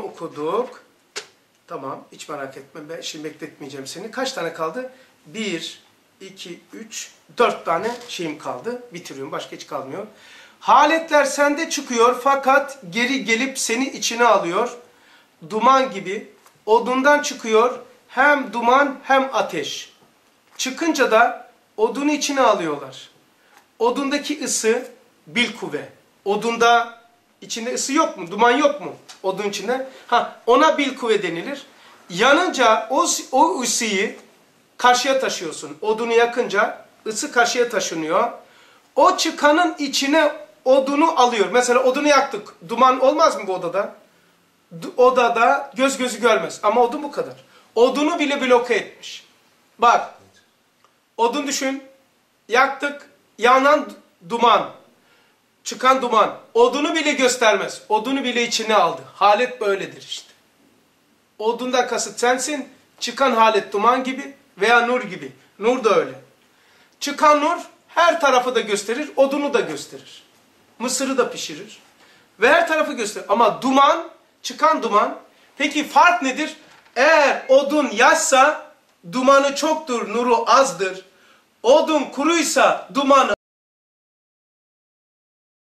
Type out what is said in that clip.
okuduk. Tamam, hiç merak etme. Ben şimdi bekletmeyeceğim seni. Kaç tane kaldı? Bir, iki, üç, dört tane şeyim kaldı. Bitiriyorum. Başka hiç kalmıyor. Haletler sende çıkıyor fakat geri gelip seni içine alıyor. Duman gibi. Odundan çıkıyor. Hem duman hem ateş. Çıkınca da odunu içine alıyorlar. Odundaki ısı bil kuvve. Odunda içinde ısı yok mu? Duman yok mu? Odun içinde. Ha, ona bil kuvve denilir. Yanınca o, o ısıyı karşıya taşıyorsun. Odunu yakınca ısı karşıya taşınıyor. O çıkanın içine odunu alıyor. Mesela odunu yaktık. Duman olmaz mı bu odada? Odada göz gözü görmez. Ama odun bu kadar. Odunu bile bloke etmiş. Bak. Odun düşün. Yaktık. Yanan duman. Çıkan duman. Odunu bile göstermez. Odunu bile içine aldı. Halet böyledir işte. Odundan kasıt sensin. Çıkan halet duman gibi veya nur gibi. Nur da öyle. Çıkan nur her tarafı da gösterir. Odunu da gösterir. Mısırı da pişirir. Ve her tarafı gösterir. Ama duman, çıkan duman. Peki fark nedir? Eğer odun yaşsa dumanı çoktur, nuru azdır. Odun kuruysa dumanı